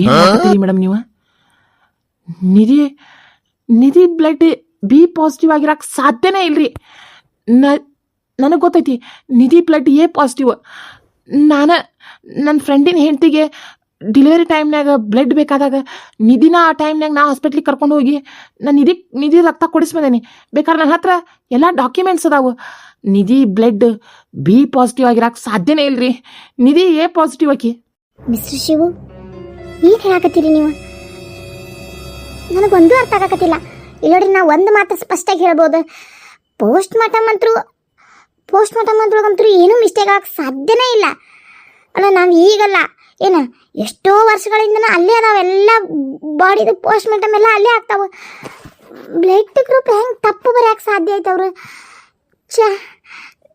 ಏನು ಮಾಡ್ತೀರಿ ಮೇಡಮ್ ನೀವು? Nidhi Nidhi blood B positive ಆಗಿರಕ್ ಸಾಧ್ಯನೇ ಇಲ್ರಿ. ನ ನನಗೆ ಗೊತ್ತೈತಿ ನಿಧಿ ಬ್ಲಡ್ ಎ ಪಾಸಿಟಿವ್ ನಾನು ನನ್ನ ಫ್ರೆಂಡಿನ ಹೆಂಡತಿಗೆ ಡಿಲಿವರಿ ಟೈಮ್ನಾಗ ಬ್ಲಡ್ ಬೇಕಾದಾಗ ನಿಧಿನ ಆ ಟೈಮ್ನಾಗ ನಾ ಹಾಸ್ಪಿಟ್ಲಿಗೆ ಕರ್ಕೊಂಡು ಹೋಗಿ ನಾನು ನಿಧಿ ನಿಧಿ ರಕ್ತ ಕೊಡಿಸ್ಬಂದೇನೆ. ಬೇಕಾದ್ರೆ ನನ್ನ ಹತ್ರ ಎಲ್ಲ ಡಾಕ್ಯುಮೆಂಟ್ಸ್ ಅದಾವು. ನಿಧಿ ಬ್ಲಡ್ ಬಿ ಪಾಸಿಟಿವ್ ಆಗಿರಕ್ಕೆ ಸಾಧ್ಯನೇ ಇಲ್ರಿ. ನಿಧಿ ಎ ಪಾಸಿಟಿವ್ ಆಕಿ. ಮಿಸ್ಟರ್ ಶಿವು ಏನು ಹೇಳಕತ್ತೀರಿ ನೀವು? ನನಗೊಂದು ಅರ್ಥ ಆಗಕತ್ತಿಲ್ಲ. ಇಲ್ಲೋಡ್ರಿ ನಾ ಒಂದು ಮಾತು ಸ್ಪಷ್ಟಾಗಿ ಹೇಳ್ಬೋದು. ಪೋಸ್ಟ್ ಮಾರ್ಟಮ್ ಅಂತರೂ ಪೋಸ್ಟ್ ಮಾರ್ಟಮ್ ಅಂತಂತೂ ಏನೂ ಮಿಸ್ಟೇಕ್ ಆಗಕ್ಕೆ ಸಾಧ್ಯನೇ ಇಲ್ಲ. ಅಲ್ಲ, ನಾವು ಈಗಲ್ಲ, ಏನು, ಎಷ್ಟೋ ವರ್ಷಗಳಿಂದ ಅಲ್ಲೇ ಅದಾವೆಲ್ಲ ಬಾಡಿದು ಪೋಸ್ಟ್ ಮಾರ್ಟಮ್ ಎಲ್ಲ ಅಲ್ಲೇ ಆಗ್ತಾವೆ. ಬ್ಲಡ್ ಗ್ರೂಪ್ ಹೆಂಗೆ ತಪ್ಪು ಬರೆಯಕ್ಕೆ ಸಾಧ್ಯ ಐತೆ ಅವರು? ಛ,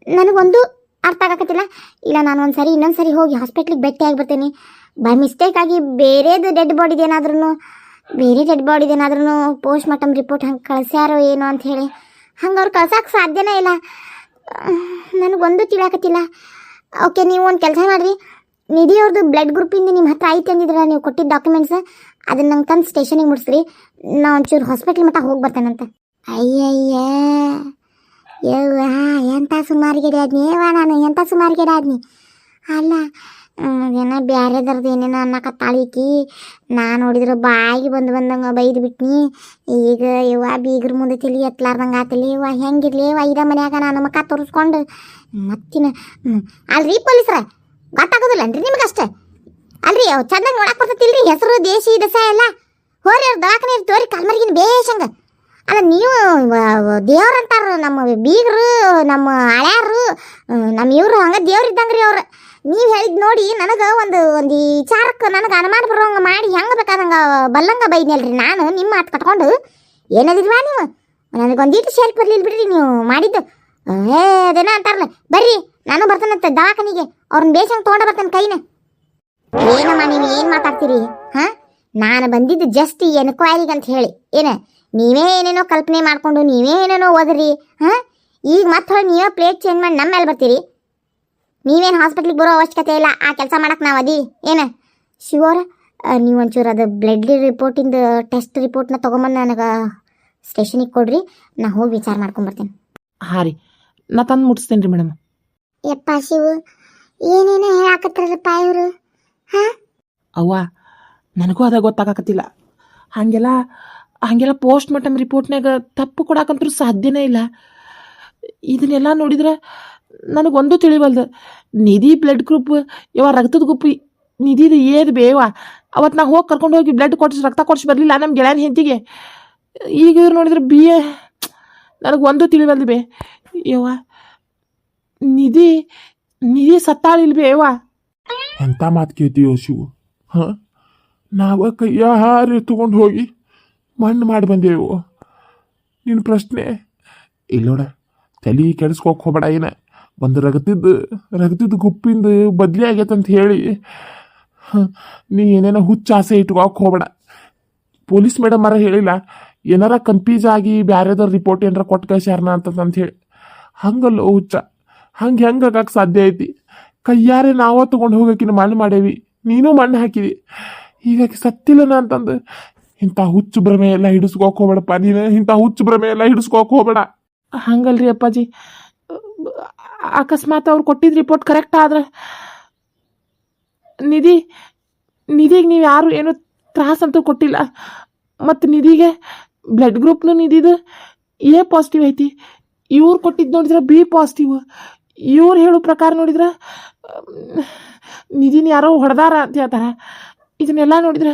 ನನಗೊಂದು ಅರ್ಥ ಆಗಕತ್ತಿಲ್ಲ. ಇಲ್ಲ, ನಾನು ಒಂದು ಸರಿ ಇನ್ನೊಂದು ಸರಿ ಹೋಗಿ ಹಾಸ್ಪಿಟ್ಲಿಗೆ ಭೇಟಿ ಆಗಿಬಿಡ್ತೀನಿ ಬೈ ಮಿಸ್ಟೇಕ್ ಆಗಿ ಬೇರೆದು ಡೆಡ್ ಬಾಡಿದೇನಾದ್ರೂ ಬೇರೆ ಡೆಡ್ ಬಾಡಿದೇನಾದ್ರೂ ಪೋಸ್ಟ್ ಮಾರ್ಟಮ್ ರಿಪೋರ್ಟ್ ಹಂಗೆ ಕಳ್ಸ್ಯಾರೋ ಏನೋ ಅಂತ ಹೇಳಿ ಹಂಗೆ ಅವ್ರು ಕಳ್ಸೋಕೆ ಸಾಧ್ಯನೇ ಇಲ್ಲ. ನನಗೊಂದು ತಿಳಿಯಾಕತ್ತಿಲ್ಲ ಓಕೆ ನೀವು ಒಂದು ಕೆಲಸ ಮಾಡಿರಿ. ನಿಧಿ ಅವ್ರದ್ದು ಬ್ಲಡ್ ಗ್ರೂಪಿಂದ ನಿಮ್ಮ ಹತ್ರ ಐತೆ ಅಂದಿದ್ರಲ್ಲ, ನೀವು ಕೊಟ್ಟಿದ್ದ ಡಾಕ್ಯುಮೆಂಟ್ಸ್ ಅದನ್ನು ನಂಗೆ ತಂದು ಸ್ಟೇಷನಿಗೆ ಮುಡಿಸ್ರಿ. ನಾ ಒಂಚೂರು ಹಾಸ್ಪಿಟ್ಲ್ ಮಟ್ಟ ಹೋಗಿ ಬರ್ತೇನಂತೆ. ಅಯ್ಯಯ್ಯ ಎಂಥ ಎಂಥ ಗಿಡ ಆದ್ನಿ ಏವಾ ನಾನು ಎಂಥ ಸುಮಾರು ಗಿಡ ಆದ್ನಿ ಅಲ್ಲ ಏನೋ ಬ್ಯಾರೆದರ್ದು ಏನೇನೋ ಅನ್ನಕತ್ತಾಳಿಕಿ ನಾ ನೋಡಿದ್ರೆ ಬಾಯಿಗೆ ಬಂದು ಬಂದಂಗೆ ಬೈದು ಬಿಟ್ನಿ. ಈಗ ಇವ ಬೀಗ್ರ ಮುಂದೆ ತಿಳಿ ಎತ್ಲಾರ್ದಂಗೆ ಆತಲಿ. ಇವ ಹೆಂಗಿರ್ಲಿ ಇವ ಇದ ಮನ್ಯಾಗ ನಾನು ಮಕ್ಕ ತೋರಿಸ್ಕೊಂಡು. ಮತ್ತಿನ. ಅಲ್ರಿ ಪೊಲೀಸ್ರ? ಗೊತ್ತಾಗೋದಿಲ್ಲನ್ರಿ ನಿಮಗಷ್ಟೇ? ಅಲ್ರಿ, ಅವ್ ಚಂದಾಗ ನೋಡಕ್ ಬರ್ತೈತಿಲ್ರಿ ಹೆಸರು, ದೇಶಿ, ದಸ ಎಲ್ಲ. ಹೋರಿ ಅವ್ರ ದವಾಖಾನೆ ತೋರಿ, ಕಲ್ಮರ್ಗಿನ ಬೇಷಂಗ ಅಲ್ಲ, ನೀವು ದೇವ್ರ ಅಂತಾರ ನಮ್ಮ ಬೀಗರು, ನಮ್ಮ ಹಳ್ಯಾರು ನಮ್ಮ ಇವರು ಹಂಗೆ ದೇವ್ರಿದ್ದಂಗೆ ರೀ ಅವ್ರು. ನೀವು ಹೇಳಿದ್ ನೋಡಿ ನನಗೆ ಒಂದು ಒಂದು ವಿಚಾರಕ್ಕೆ ನನಗೆ ಅನುಮಾನ ಬರೋಂಗ ಮಾಡಿ ಹೆಂಗೆ ಬೇಕಾದಂಗ ಬಲ್ಲಂಗ ಬೈದ್ನಲ್ರಿ ನಾನು ನಿಮ್ಮ ಮಾತು ಕಟ್ಕೊಂಡು ಏನದಿಲ್ವಾ ನೀವು? ನನಗೊಂದಿಟ್ಟು ಶೇಲ್ಪ್ ಬರ್ಲಿಲ್ಲ ಬಿಡ್ರಿ ನೀವು ಮಾಡಿದ್ದು. ಏ, ಅದೇನ ಅಂತಾರಲ್ಲ ಬರ್ರಿ, ನಾನು ಬರ್ತಾನಂತೆ ದವಾಖಾನಿಗೆ. ಅವ್ರನ್ನ ಬೇಸಂಗೆ ತೊಗೊಂಡ ಬರ್ತೇನೆ ಕೈನ. ಏನಮ್ಮ ನೀವು ಏನು ಮಾತಾಡ್ತೀರಿ, ಹಾಂ? ನಾನು ಬಂದಿದ್ದು ಜಸ್ಟ್ ಎನ್ಕ್ವೈರಿಗೆ ಅಂತ ಹೇಳಿ, ಏನ? ನೀವೇ ಏನೇನೋ ಕಲ್ಪನೆ ಮಾಡ್ಕೊಂಡು ನೀವೇ ಏನೇನೋ ಓದ್ರಿ ಹಾಂ? ಈಗ ಮತ್ತೆ ನೀವೇ ಪ್ಲೇಟ್ ಚೇಂಜ್ ಮಾಡಿ ನಮ್ಮ ಮೇಲೆ ಬರ್ತೀರಿ. ನೀವೇನು ಹಾಸ್ಪಿಟ್ಲಿಗೆ ಬರೋ ಅವಶ್ಯಕತೆ ಇಲ್ಲ ಆ ಕೆಲಸ ಮಾಡಕ್ಕೆ ನಾವು ಅದಿ ಏನು? ಶಿವರ ನೀವು ಒಂಚೂರು ಅದು ಬ್ಲಡ್ ರಿಪೋರ್ಟಿಂದು ಟೆಸ್ಟ್ ರಿಪೋರ್ಟ್ನ ತೊಗೊಂಬಂದು ನನಗೆ ಸ್ಟೇಷನಿಗೆ ಕೊಡ್ರಿ ನಾ ಹೋಗಿ ವಿಚಾರ ಮಾಡ್ಕೊಂಬರ್ತೀನಿ ಹಾಂ ರೀ ನಾ ತಂದು ಮುಟ್ಟಿಸ್ತೇನೆ ರೀ ಮೇಡಮ್ ಯಪ್ಪ ಶಿವು ಏನೇನೋ ಹೇಳಾಕತ್ತಾರಪ್ಪ ಇವರು ಹಾಂ? ಅವ್ವ ನನಗೂ ಅದ ಗೊತ್ತಾಗಕತ್ತಿಲ್ಲ. ಹಾಗೆಲ್ಲ ಹಾಗೆಲ್ಲ ಪೋಸ್ಟ್ ಮಾರ್ಟಮ್ ರಿಪೋರ್ಟ್ನಾಗ ತಪ್ಪು ಕೊಡಕ್ಕಂತೂ ಸಾಧ್ಯನೇ ಇಲ್ಲ. ಇದನ್ನೆಲ್ಲ ನೋಡಿದ್ರೆ ನನಗೊಂದು ತಿಳಿವಲ್ದು. ನಿಧಿ ಬ್ಲಡ್ ಗ್ರೂಪ್ ಯಾವ ರಕ್ತದ ಗುಂಪು ನಿಧಿದು ಏದು ಬೇವ. ಅವತ್ತು ನಾ ಹೋಗಿ ಕರ್ಕೊಂಡು ಹೋಗಿ ಬ್ಲಡ್ ಕೊಡ್ಸಿ, ರಕ್ತ ಕೊಡ್ಸಿ ಬರಲಿಲ್ಲ ನಮ್ಮ ಗೆಳೆಯನ ಹೆಂಡತಿಗೆ. ಈಗ ಇವ್ರು ನೋಡಿದ್ರೆ ಬಿ ಎ. ನನಗೆ ಒಂದು ತಿಳಿವಲ್ದು ಬೇ. ಯವ್ವ, ನಿಧಿ ನಿಧಿ ಸತ್ತಾಳಿಲ್ ಬೇವ. ಅಂತ ಮಾತು ಕೇಳ್ತೀಯೋ ಶಿವು? ಹಾಂ? ನಾವ ಕೈಯ ಹಾರಿ ತಗೊಂಡು ಹೋಗಿ ಮಣ್ಣು ಮಾಡಿ ಬಂದೇವು. ನಿನ್ನ ಪ್ರಶ್ನೆ. ಇಲ್ಲೋಡ ತಲೆ ಕೆಡಿಸ್ಕೋಕ್ ಹೋಗ್ಬೇಡ ಏನ? ಒಂದು ರಗತಿದ್ದು ರಗತಿದ್ದು ಗುಪ್ಪಿಂದ ಬದ್ಲಿ ಆಗೈತಂತ ಹೇಳಿ. ನೀ ಏನೇನೋ ಹುಚ್ಚ ಆಸೆ ಇಟ್ಕೋಕ್ ಹೋಗ್ಬೇಡ. ಪೊಲೀಸ್ ಮೇಡಮ್ ಅರ ಹೇಳಿಲ್ಲ, ಏನಾರ ಕನ್ಫ್ಯೂಸ್ ಆಗಿ ಬ್ಯಾರೆದವ್ರ ರಿಪೋರ್ಟ್ ಏನಾರ ಕೊಟ್ಟು ಕಳ್ಸ್ಯಾರನ ಅಂತಂತ ಹೇಳಿ. ಹಂಗಲ್ಲ ಹುಚ್ಚ, ಹಂಗೆ ಹೆಂಗೆ ಆಗಕ್ಕೆ ಸಾಧ್ಯ ಐತಿ? ಕೈಯಾರೆ ನಾವೇ ತಗೊಂಡು ಹೋಗಕ್ಕಿನ ಮಣ್ಣು ಮಾಡೇವಿ, ನೀನು ಮಣ್ಣು ಹಾಕಿದಿ. ಹೀಗಾಗಿ ಸತ್ತಿಲ್ಲನ ಅಂತಂದು ಇಂಥ ಹುಚ್ಚು ಭ್ರಮೆ ಎಲ್ಲ ಹಿಡಿಸ್ಕೋಕ್ ಹೋಗ್ಬೇಡಪ್ಪ. ನೀನು ಇಂಥ ಹುಚ್ಚು ಭ್ರಮೆ ಎಲ್ಲ ಹಿಡಿಸ್ಕೋಕ್ ಹೋಗ್ಬೇಡ. ಹಂಗಲ್ರಿ ಅಪ್ಪಾಜಿ. ಅಕಸ್ಮಾತ್ ಅವ್ರು ಕೊಟ್ಟಿದ್ದ ರಿಪೋರ್ಟ್ ಕರೆಕ್ಟ್ ಆದ್ರೆ ನಿಧಿ, ನಿಧಿಗೆ ನೀವು ಯಾರು ಏನು ತ್ರಾಸ ಅಂತೂ ಕೊಟ್ಟಿಲ್ಲ. ಮತ್ತು ನಿಧಿಗೆ ಬ್ಲಡ್ ಗ್ರೂಪ್ನು ನಿಧಿದು ಎ ಪಾಸಿಟಿವ್ ಐತಿ. ಇವ್ರು ಕೊಟ್ಟಿದ್ದು ನೋಡಿದ್ರೆ ಬಿ ಪಾಸಿಟಿವ್ ಇವ್ರು ಹೇಳೋ ಪ್ರಕಾರ ನೋಡಿದ್ರೆ, ನಿಧಿನ ಯಾರೋ ಹೊಡೆದಾರ ಅಂತ ಹೇಳ್ತಾರೆ. ಇದನ್ನೆಲ್ಲ ನೋಡಿದ್ರೆ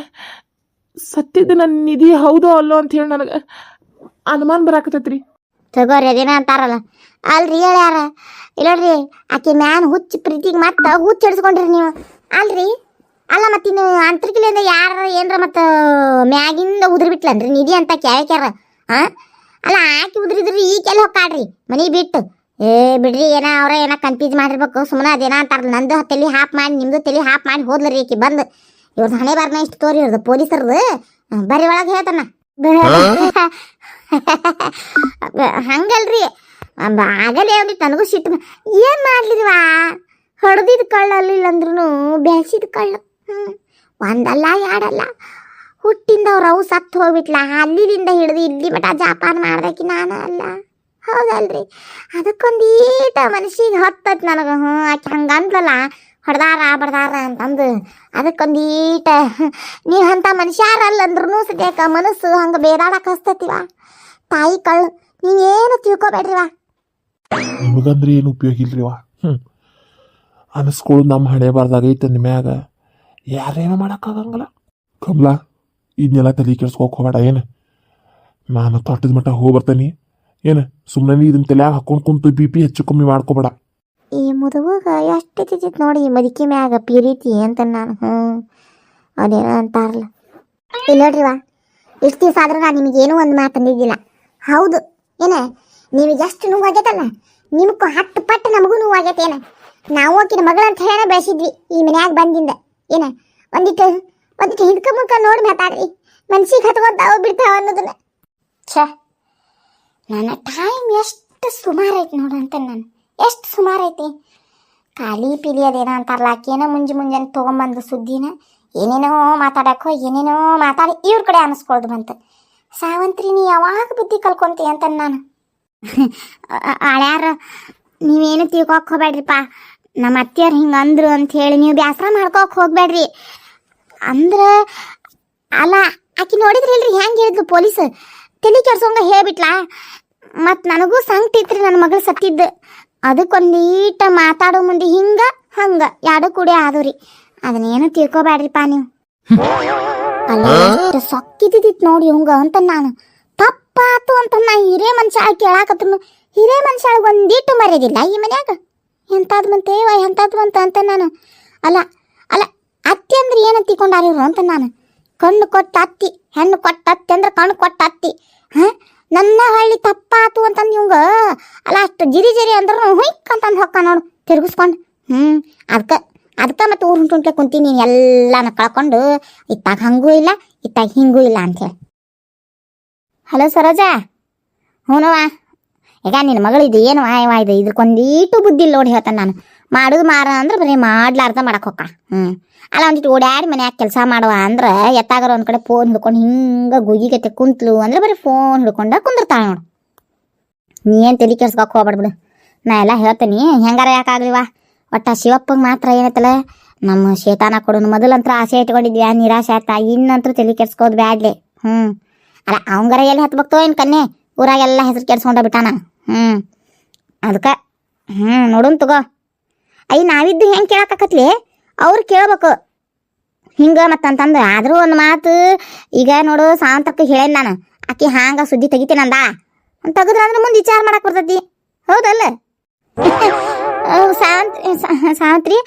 ಸತ್ತಿದ್ದು ನನ್ನ ನಿಧಿ ಹೌದೋ ಅಲ್ಲೋ ಅಂತ ಹೇಳಿ ನನಗೆ ಅನುಮಾನ ಬರಾಕತೈತ್ರಿ ತಗೋರಿ ಅದೇನ ಅಂತಾರಲ್ಲ. ಅಲ್ರಿ ಹೇಳ್ಯಾರ. ಇಲ್ಲೋಡ್ರಿ ಆಕೆ ಮ್ಯಾನ್ ಹುಚ್ಚ ಪ್ರೀತಿಗೆ ಮತ್ತೆ ಹುಚ್ಚ ಹಿಡಿಸ್ಕೊಂಡ್ರಿ ನೀವು. ಅಲ್ರಿ? ಅಲ್ಲ ಮತ್ತೆ ಇನ್ನು ಅಂತರ್ಕಿಲಿಂದ ಯಾರ ಏನ್ರ ಮತ್ತು ಮ್ಯಾಗಿಂದ ಉದ್ರಿ ಬಿಟ್ಲನ್ರಿ ನಿಧಿ ಅಂತ ಕ್ಯಾರ ಹಾ ಅಲ್ಲ ಆಕಿ ಉದ್ರಿದ್ರಿ, ಈ ಕೆಲ ಹೊಕ್ಕಾಡ್ರಿ ಮನಿ ಬಿಟ್ಟು. ಏ ಬಿಡ್ರಿ, ಏನ ಅವ್ರ ಏನ ಕನ್ಫ್ಯೂಸ್ ಮಾಡಿರ್ಬೇಕು ಸುಮ್ಮನೆ ಅದೇನ ಅಂತಾರಲ್ಲ. ನಂದು ತಲೆ ಹಾಪ್ ಮಾಡಿ, ನಿಮ್ದು ತಲೆ ಹಾಪ್ ಮಾಡಿ ಹೋದ್ಲರಿ ಆಕಿ ಬಂದು. ಇವ್ರದ್ದು ಹಣೆ ಬಾರ್ನ ಇಷ್ಟು ತೋರಿ ಇವ್ರದ್ದು ಪೊಲೀಸರ್ದು? ಬರೀ ಒಳಗೆ ಹೇಳ್ತಾನ. ಹಂಗಲ್ರಿ. ಆಗಲೇ ಅವ್ರಿ ತನಗೂ ಸಿಟ್ಟು ಏನು ಏನ್ ಮಾಡ್ಲಿರಿವಾ? ಹೊಡೆದಿದ್ ಕಳ್ಳ ಅಲ್ಲಿಲ್ಲ ಅಂದ್ರೂ ಬೆಳ್ಸಿದ ಕಳ್ಳ. ಹ್ಮ್ ಒಂದಲ್ಲ ಎರಡಲ್ಲ. ಹುಟ್ಟಿಂದವ್ರು ಅವು ಸತ್ತು ಹೋಗ್ಬಿಟ್ಲ? ಅಲ್ಲಿದಿಂದ ಹಿಡಿದು ಇಲ್ಲಿ ಮಟ ಜಾಪಾನ ಮಾಡ್ದಕ್ಕೆ ನಾನು ಅಲ್ಲ. ಹೌದಲ್ರಿ. ಅದಕ್ಕೊಂದು ಈಟ ಮನಸ್ಸಿಗೆ ಹತ್ತತ್ ನನಗೆ. ಹ್ಞೂ ಆಕೆ ಹಂಗಂದ್ಲಲ್ಲ. ಹೊಡೆದಾರ ಬಡ್ದಾರ ಅಂತಂದು ಅದಕ್ಕೊಂದು ನೀ ನೀವು ಅಂಥ ಮನುಷ್ಯಾರಲ್ಲ ಅಂದ್ರೂ ಸದ್ಯಕ್ಕೆ ಮನಸ್ಸು ಹಂಗೆ ಬೇದಾಡಕ್ಕೆ ಹಸ್ತತಿವ. ತಾಯಿ ಕಳ್ಳು ನೀವೇನು ತಿಳ್ಕೊಬೇಡ್ರಿವ? ನಿಮಗಂದ್ರೆ ಏನು ಉಪಯೋಗ ಇಲ್ರಿವ? ಹ್ಞೂ ಅನಿಸ್ಕೊಳ್ಳೋದು ನಮ್ಮ ಹಣೆ ಬಾರ್ದಾಗೈತೆ ನಿಮ್ಯಾಗ ಯಾರೇನು ಮಾಡೋಕ್ಕಾಗಂಗಿಲ್ಲ. ಕಮಲ ಇದನ್ನೆಲ್ಲ ತಲೆ ಕೆಡ್ಸ್ಕೋಕ್ ಹೋಗಬೇಡ ಏನು? ನಾನು ತೊಟ್ಟದ ಮಟ್ಟ ಹೋಗಿ ಬರ್ತೇನೆ. ಏನು ಸುಮ್ಮನೆ ಇದನ್ನ ತಲೆಯಾಗ ಹಾಕೊಂಡು ಕುಂತು ಬಿ ಪಿ ಹೆಚ್ಚು ಕಮ್ಮಿ ಮಾಡ್ಕೋಬೇಡ. ಮುದುವಾಗ ಎಷ್ಟು ಚಿಚಿತ್ ನೋಡಿ ಮದಿಕೆ ಮ್ಯಾಗ ಪ್ರೀತಿ ಅಂತ ನಾನು, ಹ್ಞೂ. ಅದೇನೋ ಅಂತಾರಲ್ಲ. ಇಲ್ಲ ನೋಡ್ರಿವ ಇಷ್ಟು ದಿವಸ ಆದ್ರೂ ನಾನು ನಿಮಗೇನೂ ಒಂದು ಮಾತು ಅಂದಿದ್ದಿಲ್ಲ. ಹೌದು, ಏನ ನಿಮಗೆ ಎಷ್ಟು ನೋವಾಗೈತಲ್ಲ ನಿಮಗೂ ಹತ್ತು ಪಟ್ಟು ನಮಗೂ ನೋವಾಗೈತೆ ಏನ? ನಾವು ಆಕಿನ ಮಗಳು ಅಂತ ಹೇಳ ಬೆಳೆಸಿದ್ವಿ, ಈ ಮನ್ಯಾಗ ಬಂದಿಂದ, ಏನ? ಒಂದಿಟ್ಟು ಒಂದಿಟ್ಟು ಹಿಂದ್ಕ ಮುಖ ನೋಡಿ ಮಾತಾಡ್ರಿ ಮನ್ಸಿಗೆ ಹತ್ಕೊಂತಾವ ಬಿಡ್ತಾವ ಅನ್ನೋದನ್ನ. ಛ, ನನ್ನ ಟೈಮ್ ಎಷ್ಟು ಸುಮಾರು ಐತಿ ನೋಡಂತ ನಾನು. ಎಷ್ಟು ಸುಮಾರು ಐತಿ? ಖಾಲಿ ಪಿಲಿ ಅದೇನೋ ಅಂತಾರಲ್ಲ, ಆಕೇನೋ ಮುಂಜಿ ಮುಂಜಾನೆ ತೊಗೊಂಬಂದು ಸುದ್ದಿನ, ಏನೇನೋ ಮಾತಾಡಕೋ ಏನೇನೋ ಮಾತಾಡಿ ಇವ್ರ ಕಡೆ ಅನಿಸ್ಕೊಳ್ದು ಬಂತು. ಸಾವಂತ್ರಿ, ನೀ ಯಾವಾಗ ಬುದ್ಧಿ ಕಲ್ಕೊಂತಿ ಅಂತ ನಾನು. ಆಳ್ಯಾರ, ನೀವೇನು ತಿಳ್ಕೊಕ್ ಹೋಗ್ಬೇಡ್ರಿಪ್ಪ. ನಮ್ಮ ಅತ್ತಿಯವ್ರು ಹಿಂಗೆ ಅಂದ್ರು ಅಂತ ಹೇಳಿ ನೀವು ಬ್ಯಾಸರ ಮಾಡ್ಕೋಕ್ ಹೋಗ್ಬೇಡ್ರಿ. ಅಂದ್ರೆ, ಅಲ್ಲ, ಆಕಿ ನೋಡಿದ್ರಿ ಇಲ್ರಿ ಹೆಂಗೆ ಹೇಳಿದ್ಲು ಪೊಲೀಸ್? ತಲೆ ಕೆಡ್ಸೋಂಗ ಹೇಳ್ಬಿಟ್ಲಾ? ಮತ್ತು ನನಗೂ ಸಂಕಟಿತ್ರಿ ನನ್ನ ಮಗಳು ಸತ್ತಿದ್ದು. ಅದಕ್ಕೊಂದೀಟ ಮಾತಾಡೋ ಮುಂದೆ ಹಿಂಗ ಹಂಗ ಎರಡು ಕೂಡಿ ರೀ. ಅದನ್ನೇನು ತಿಳ್ಕೊಬ್ಯಾಡ್ರಿಪ್ಪ ನೀವು. ಅಲ್ಲ ಸೊಕ್ಕಿದ್ದಿತ್ತು ನೋಡಿ ಹಂಗ ಅಂತ ನಾನು. ತಪ್ಪಾತು ಅಂತ ನಾ ಹಿರೇ ಮನುಷ್ಯ ಕೇಳಾಕತ್ರು ಹಿರೇ ಮನುಷ್ಯ ಒಂದೀಟು ಮರ್ಯಾದಿಲ್ಲ ಈ ಮನ್ಯಾಗ. ಎಂತಾದ್ ಬಂತೇವ ಎಂತಾದ್ ಬಂತ ಅಂತ ನಾನು. ಅಲ್ಲ ಅಲ್ಲ ಅತ್ತಿ ಅಂದ್ರೆ ಏನು ತಿಕೊಂಡಾರಿವ್ರು ಅಂತ ನಾನು. ಕಣ್ಣು ಕೊಟ್ಟ ಅತ್ತಿ ಹೆಣ್ಣು ಕೊಟ್ಟ ಅತ್ತಿ ಅಂದ್ರೆ ಕಣ್ಣು ಕೊಟ್ಟ ಅತ್ತಿ. ಹಾ? ನನ್ನ ಹಳ್ಳಿ ತಪ್ಪಾತು ಅಂತಂದು ಇವಂಗ, ಅಲ್ಲ ಅಷ್ಟು ಜಿರಿ ಜಿರಿ ಅಂದ್ರೂ ಹುಯ್ಕ್ ಅಂತಂದು ಹೊಕ್ಕ ನೋಡು, ತಿರುಗಿಸ್ಕೊಂಡು. ಹ್ಞೂ ಅದಕ್ಕೆ ಅದಕ್ಕೆ ಮತ್ತೆ ಊರು ಹುಂಟುಂಟ್ಲೆ ಕುಂತೀನಿ ಎಲ್ಲನೂ ಕಳ್ಕೊಂಡು, ಇತ್ತಾಗ ಹಂಗೂ ಇಲ್ಲ, ಇತ್ತಾಗ ಹಿಂಗೂ ಇಲ್ಲ ಅಂಥೇಳಿ ಹಲೋ ಸರೋಜಾ ಹ್ಞೂನವ್ವ ಈಗ ನಿನ್ನ ಮಗಳು ಮಗಳಿದು ಏನು ವಾಯವ ಇದು ಇದಕ್ಕೊಂದೀಟು ಬುದ್ಧಿ ನೋಡಿ ಹೇಳ್ತಾನೆ ನಾನು. ಮಾಡೋದು ಮಾರ ಅಂದ್ರೆ ಬರೀ ಮಾಡ್ಲಾರ್ದ ಮಾಡಕ್ಕೆ ಹೋಗ ಹ್ಞೂ ಅಲ್ಲ ಒಂದಿಟ್ಟು ಓಡಾಡಿ ಮನ್ಯಾಗ ಕೆಲಸ ಮಾಡುವ ಅಂದ್ರೆ ಎತ್ತಾಗಾರ ಒಂದು ಕಡೆ ಫೋನ್ ಹಿಡ್ಕೊಂಡು ಹಿಂಗೆ ಗುಗಿಗತ್ತೆ ಕುಂತ್ಲು ಅಂದ್ರೆ ಬರೀ ಫೋನ್ ಹಿಡ್ಕೊಂಡ ಕುಂದಿರ್ತಾಳೆ ನೋಡು. ನೀ ಏನು ತಲೆ ಕೆಡ್ಸ್ಕೊಕ್ ಹೋಗ್ಬೇಡ್ಬಿಡು ನಾ ಎಲ್ಲ ಹೇಳ್ತೀನಿ, ಹೆಂಗಾರ ಯಾಕಾಗ್ಲಿವಾ ಒಟ್ಟ ಶಿವಪ್ಪಗೆ ಮಾತ್ರ ಏನೈತಲ್ಲ, ನಮ್ಮ ಶೇತಾನ ಕೊಡೋನು ಮೊದಲಂತ್ರ ಆಸೆ ಇಟ್ಕೊಂಡಿದ್ವಿ ನಿರಾಶೆ ಆಯ್ತಾ ಇನ್ನಂತೂ ತಲೆ ಕೆಡ್ಸ್ಕೋದು ಬ್ಯಾಡ್ಲಿ. ಹ್ಞೂ ಅಲ್ಲ ಅವಂಗಾರ ಎಲ್ಲಿ ಹತ್ಬೇಕ್ತೋ ಏನು ಕನ್ನೆ ಊರಾಗೆಲ್ಲ ಹೆಸರು ಕೆಡ್ಸ್ಕೊಂಡ ಬಿಟ್ಟಾನ. ಹ್ಞೂ ಅದಕ್ಕೆ ಹ್ಞೂ ನೋಡುನ್ ತಗೋ. ಅಯ್ಯ ನಾವಿದ್ದು ಹೆಂಗೆ ಕೇಳಕ್ಕಾಕತ್ಲಿ ಅವ್ರು ಕೇಳ್ಬೇಕು. ಹಿಂಗೆ ಮತ್ತಂತಂದು ಆದರೂ ಒಂದು ಮಾತು, ಈಗ ನೋಡು ಸಾವಂತಕ್ಕೆ ಹೇಳೇನು ನಾನು ಆಕೆ ಹಾಂಗ ಸುದ್ದಿ ತೆಗಿತೀನಂದ ತೆಗೆದ್ರೆ ಅಂದ್ರೆ ಮುಂದೆ ವಿಚಾರ ಮಾಡಕ್ ಬರ್ತೈತಿ. ಹೌದಲ್ಲ? ಸಾವಂತ್, ಸಾವಂತ್ರಿ,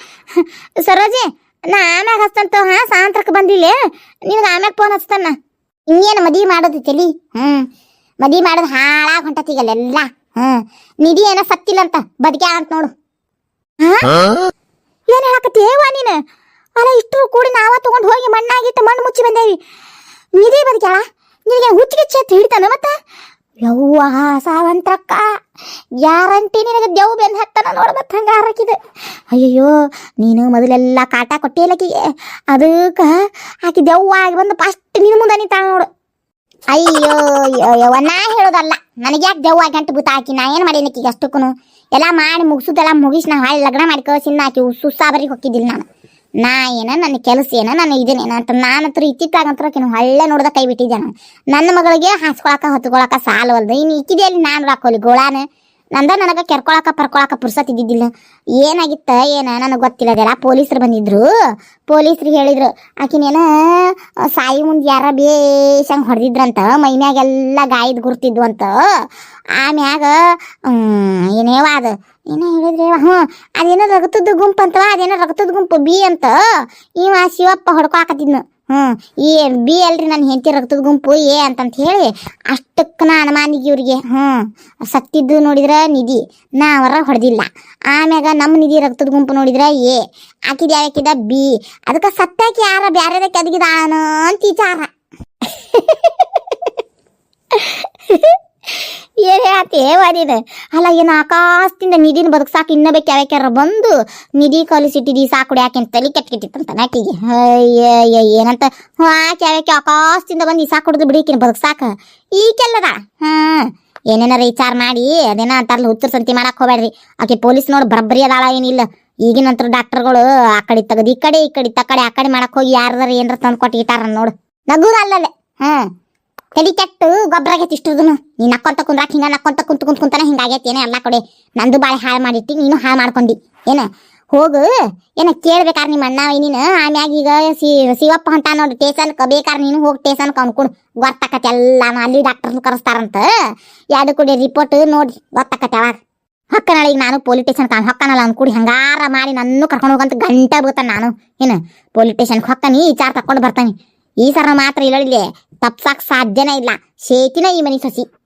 ಸರೋಜಿ, ನಾ ಆಮ್ಯಾಗ ಹಸ್ತಂತ ಹಾ ಸಾವಂತ್ರಕ್ಕೆ ಬಂದಿಲ್ಲ. ನಿನಗೆ ಆಮ್ಯಾಗ ಫೋನ್ ಹಚ್ತಾನ ಇನ್ನೇನು ಮದುವೆ ಮಾಡೋದು ತಲಿ? ಹ್ಞೂ ಮದುವೆ ಮಾಡೋದು ಹಾಳಾಗಿ ಹೊಂಟತಿಗಲ್ಲ ಎಲ್ಲ ಹ್ಞೂ ನಿಧಿ ಏನೋ ಸತ್ತಿಲ್ಲ ಅಂತ ಬದುಕ್ಯಾ ಅಂತ ನೋಡು. ನೀನು ಅಲ್ಲ ಇಷ್ಟರು ಕೂಡಿ ನಾವ ತಗೊಂಡು ಹೋಗಿ ಮಣ್ಣಾಗಿಟ್ಟು ಮಣ್ಣು ಮುಚ್ಚಿ ಬಂದೇವಿ. ನಿಧಿ ಬದುಕ್ಯಾಳ ನಿನಗೆ ಹುಚ್ಚಿಗೆ ಚತ್ ಹಿಡಿತಾನ ಮತ್ತ? ಯವ್ವ, ಸಾವಂತ್ರಕ್ಕ. ಗ್ಯಾರಂಟಿ ನಿನಗೆ ದೇವ್ ಬೆನ್ ಹತ್ತನ ನೋಡ ಮತ್ತೆ ಹಂಗ ಹಾರಕಿದೆ. ಅಯ್ಯಯ್ಯೋ, ನೀನು ಮೊದಲೆಲ್ಲ ಕಾಟ ಕೊಟ್ಟಿಲ್ಲಕಿಗೆ ಅದಕ್ಕ ಆಕಿ ದೆವ್ವ ಆಗಿ ಬಂದು ಫಸ್ಟ್ ನಿನ್ನ ಮುಂದೆ ನಿಂತಾಳ ನೋಡು. ಅಯ್ಯೋ ಯವ್ವ, ನಾ ಹೇಳೋದಲ್ಲ. ನನಗೆ ಯಾಕೆ ದೆವ್ವ ಗಂಟು ಬುತ್ತ ಹಾಕಿ ನಾ ಏನು ಮಾಡೀನಿ ಆಕಿಗೆ ಅಷ್ಟಕ್ಕೂ ಎಲ್ಲ ಮಾಡಿ ಮುಗಿಸುದೆಲ್ಲ ಮುಗಿಸಿ ನಾ ಹಾಳು ಲಗ್ನ ಮಾಡಿ ಕಳ್ಸಿನ ಆಕಿ. ಸುಸ್ಸಾಬರಿಗೆ ಹೊಕ್ಕಿದ್ದಿಲ್ಲ ನಾನು. ನಾ ಏನ, ನನ್ನ ಕೆಲಸ ಏನ ನಾನು ಇದನ್ನೇನ ನಾನು ಹತ್ರ ಇತ್ತಿತ್ತಾಗಂತ್ರ ಕಿನ್ನು ಹೊಳ್ಳೆ ನೋಡ್ದ ಕೈ ಬಿಟ್ಟಿದ್ದೆ ನಾನು. ನನ್ನ ಮಗಳಿಗೆ ಹಾಸ್ಕೊಳಕ, ಹೊತ್ಕೊಳಕ ಸಾಲವಲ್ದು. ಇನ್ನು ಇಕ್ಕಿದೆಯಲ್ಲಿ ನಾನು ರಾಕೋಲಿ ಗೋಳಾನ. ನಂದ ನನಗೆ ಕೆರ್ಕೊಳಕ ಪರ್ಕೊಳಕ ಪುರ್ಸತ್ ಇದ್ದಿದ್ದಿಲ್ಲ. ಏನಾಗಿತ್ತ, ಏನ ನನಗೆ ಗೊತ್ತಿಲ್ಲ ಅದೆಲ್ಲ ಪೊಲೀಸರು ಬಂದಿದ್ರು. ಪೊಲೀಸರು ಹೇಳಿದ್ರು, ಆಕಿನೇನ ಸಾಯಿ ಮುಂದೆ ಯಾರ ಬೇಸಂಗ್ ಹೊಡೆದಿದ್ರಂತ, ಮೈ ಮ್ಯಾಗೆಲ್ಲ ಗಾಯದ ಗುರ್ತಿದ್ವು ಅಂತ. ಆಮ್ಯಾಗ ಏನೇವ ಅದ. ಏನೋ ಹೇಳಿದ್ರಿ ಹ್ಞೂ ಅದೇನೋ ರಕ್ತದ ಗುಂಪು ಅಂತವ ಅದೇನೋ ರಕ್ತದ ಗುಂಪು ಬಿ ಅಂತ. ಇವ ಶಿವಪ್ಪ ಹೊಡ್ಕೊಳಕತ್ತಿದ್ನು. ಹ್ಞೂ ಈ ಬಿ ಅಲ್ರಿ ನನ್ನ ಹೆಂಡತಿ ರಕ್ತದ ಗುಂಪು ಎ ಅಂತಂತ ಹೇಳಿ ಅಷ್ಟಕ್ಕೆ ನಾ ಅನುಮಾನಿಗೆ ಇವ್ರಿಗೆ. ಹ್ಞೂ ಸತ್ತಿದ್ದು ನೋಡಿದ್ರೆ ನಿಧಿ ನಾವರ ಹೊಡೆದಿಲ್ಲ. ಆಮ್ಯಾಗ ನಮ್ಮ ನಿಧಿ ರಕ್ತದ ಗುಂಪು ನೋಡಿದ್ರೆ ಎ ಆಕಿದ ಯಾಕಿದ ಬಿ. ಅದಕ್ಕೆ ಸತ್ತಾಕಿ ಯಾರ ಬ್ಯಾರೆದ ಕೆದಗಿದಾನ ಅಂತ ವಿಚಾರ. ಏವಾದಿದೆ ಅಲ್ಲ, ಏನು ಆಕಾಶದಿಂದ ನಿಧಿನ ಬದುಕ್ಸಾಕ ಇನ್ನ ಬೇಕು ಯಾವ್ಯಾಕ್ಯಾರ ಬಂದು ನಿಧಿ ಕಲಿಸಿಟ್ಟಿದಿ, ಸಾಕು ಯಾಕೆ ತಲೆ ಕೆಟ್ಕಿಟ್ಟಿತ್ತಂತ ನಾಕಿಗೆ. ಅಯ್ಯ ಏನಂತ? ಹ್ಞೂ ಆಕೆ ಯಾವ್ಯಾಕೆ ಆಕಾಶದಿಂದ ಬಂದು ಈ ಸಾಕು ಹೊಡೆದು ಬಿಡಿಕಿನ ಬದುಕ್ಸಾಕ? ಈಕೆಲ್ಲದ? ಹ್ಞೂ ಏನೇನಾರ ವಿಚಾರ ಮಾಡಿ, ಅದೇನ ಅಂತಾರಲ್ಲ ಹುಚ್ಚರ ಸಂತಿ ಮಾಡಕ್ ಹೋಗ್ಬೇಡ್ರಿ ಆಕೆ ಪೊಲೀಸ್ ನೋಡಿ ಬರಬ್ಬರಿ ಅದಾಳ ಏನಿಲ್ಲ. ಈಗಿನ ನಂತರ ಡಾಕ್ಟರ್ಗಳು ಆ ಕಡೆ ತಗದು, ಈ ಕಡೆ ಈ ಕಡೆ ತ ಕಡೆ, ಆ ಕಡೆ ಮಾಡಕ್ ಹೋಗಿ ಯಾರ್ದಾರ ಏನಾರ ತಂದು ಕೊಟ್ಟಿಟ್ಟಾರ ನೋಡು. ನಗುದ ಅಲ್ಲಲ್ಲೇ ಹಾ ತಲಿ ಕೆಟ್ಟು ಗೊಬ್ಬರ ಆಗೈತಿ ಇಷ್ಟದನು ನೀ ನಕ್ಕೊಂತ ಕುಂದ್ರಾಕ್ ಹಿಂಗ ನಕ್ಕೊಂತ ಕುಂತ ಕುಂತ ಕುಂತಾನೆ ಹಿಂಗಾಗೈತಿ ಏನೇ ಎಲ್ಲ ಕಡೆ. ನಂದು ಬಾಳೆ ಹಾಳು ಮಾಡಿಟ್ಟಿ, ನೀನು ಹಾಳು ಮಾಡ್ಕೊಂಡಿ. ಏನ? ಹೋಗು. ಏನ ಕೇಳ್ಬೇಕಾರ ನಿಮ್ಮ ಅಣ್ಣ ನೀನು ಆಮ್ಯಾಗ ಈಗ ಸಿ, ಶಿವಪ್ಪ ನೋಡ್ರಿ ನೋಡಿ ಟೇಷನ್ಕ ಬೇಕಾರ ನೀನು ಹೋಗಿ ಟೇಷನ್ ಅನ್ಕೊಂಡು ಗೊತ್ತಾಕತಿ ಎಲ್ಲ, ಅಲ್ಲಿ ಡಾಕ್ಟರ್ನ ಕರೆಸ್ತಾರಂತ. ಎರಡು ಕೂಡಿ ರಿಪೋರ್ಟ್ ನೋಡಿ ಗೊತ್ತಾಕತ್ತೆ ಅವಾಗ. ಹೊಕ್ಕನಾಳಿಗೆ ನಾನು ಪೊಲೀಸ್ ಸ್ಟೇಷನ್ ಕಾಣ್, ಹೊಕ್ಕನಲ್ಲ ಅವ್ನು ಕೂಡಿ ಹಂಗಾರ ಮಾಡಿ ನನ್ನೂ ಕರ್ಕೊಂಡು ಹೋಗಂತ ಗಂಟೆ ಬೀಳ್ತಾನೆ ನಾನು. ಏನು? ಪೊಲೀಸ್ ಸ್ಟೇಷನ್ಗೆ ಹೊಕ್ಕನಿ, ವಿಚಾರ ತಕೊಂಡು ಬರ್ತಾನೆ. ಈ ಸರ ಮಾತ್ರ ಇಲ್ಲಿದೆ ತಪ್ಸಕ್ ಸಾಧ್ಯನೇ ಇಲ್ಲ. ಶೇತಿನ ಈ ಮನಿ ಸಸಿ.